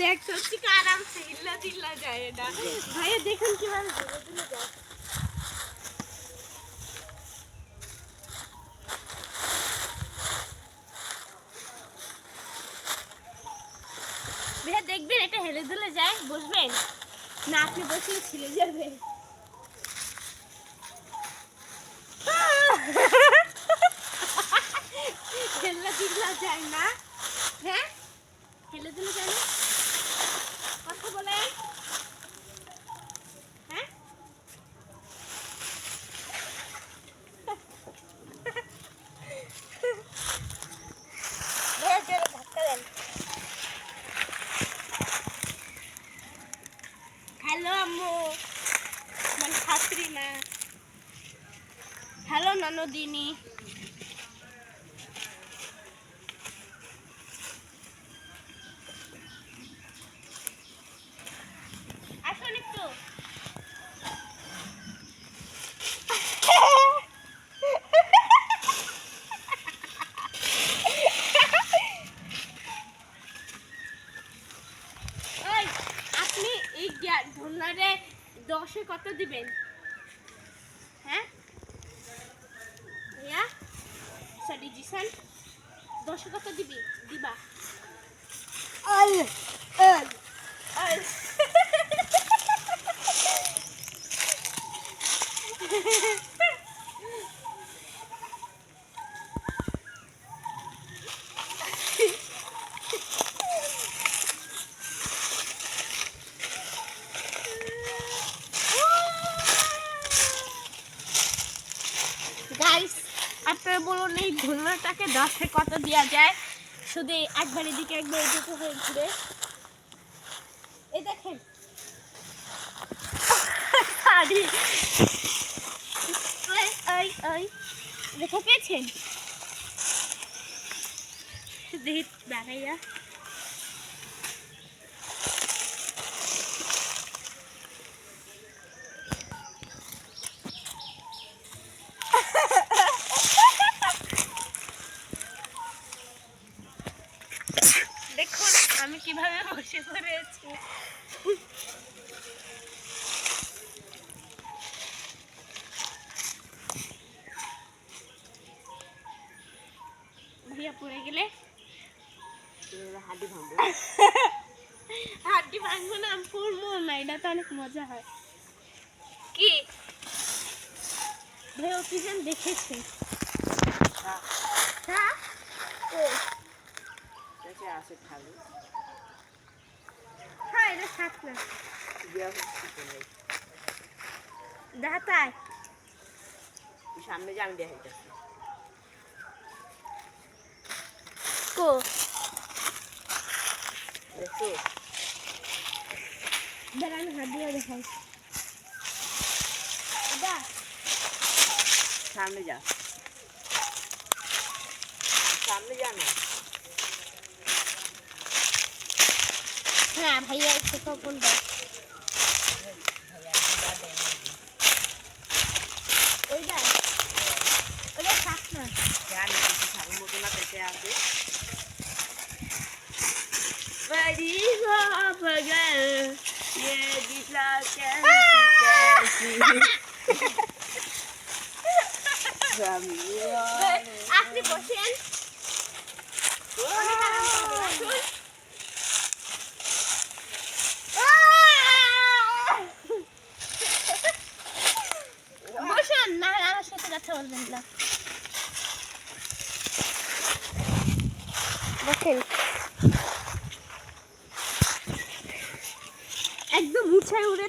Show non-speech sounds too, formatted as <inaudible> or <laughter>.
দেখ সত্যি আরামসে হিল্লা তিল্লা যায় এটা। ভাইয়া, দেখুন কীভাবে ধরে ধরে যায়। দেখবেন এটা হেলে দুলে যায় বসবেন না, আপনি বসে ছিলে যাবে হেল্লা দিল্লা যায় না হ্যাঁ হেলে দিলে যায় না কথা বলে হ্যাঁ? হ্যালো আম্মু। মানে শাশুড়ি মা। হ্যালো ননদিনী আসুন একটু ওই আপনি এই ঢোলারে দশে কত দিবেন? হ্যাঁ? ভাইয়া? সরি জিসান। দশে কত দিবি? দিবা? আল আল। আল। <laughs> আপনারা বলুন, এই ঘূর্ণাটাকে দশে কত দেওয়া যায়? শুধু একবার এদিকে একবার এদিকে হয়ে ঘুরে। এই দেখেন। দেখে, পেয়েছেন? দেখি দাঁড়াইয়া পড়ে গেলে? হাড্ডি ভাঙবো হাড্ডি ভাঙবো না আমি পড়ব না এটা তো অনেক মজা হয়। কি? ভাই অফিসেন দেখেছে। হ্যাঁ? ও এসে আসে খাবে হ্যাঁ এটা থাক না। বিয়া হচ্ছে তো নাই। দেখাতায়। তুই সামনে যে আমি দেখাইতেছি। কো? দেখছ দাঁড়ান হাত দিয়ে দেখাই। দাদা। সামনে যা। সামনে যা না। হ্যাঁ ভাইয়া একটু কখন দেয় ওইটা ওইটা থাক না জানি কিছু সামনে মতো না পেটে আছে बड़ी गए ये दिखला कैसी আপনি বসেন অনেক আরাম করবেন, আসুন। বসুন না। দেখেন। একদম উঠে উড়ে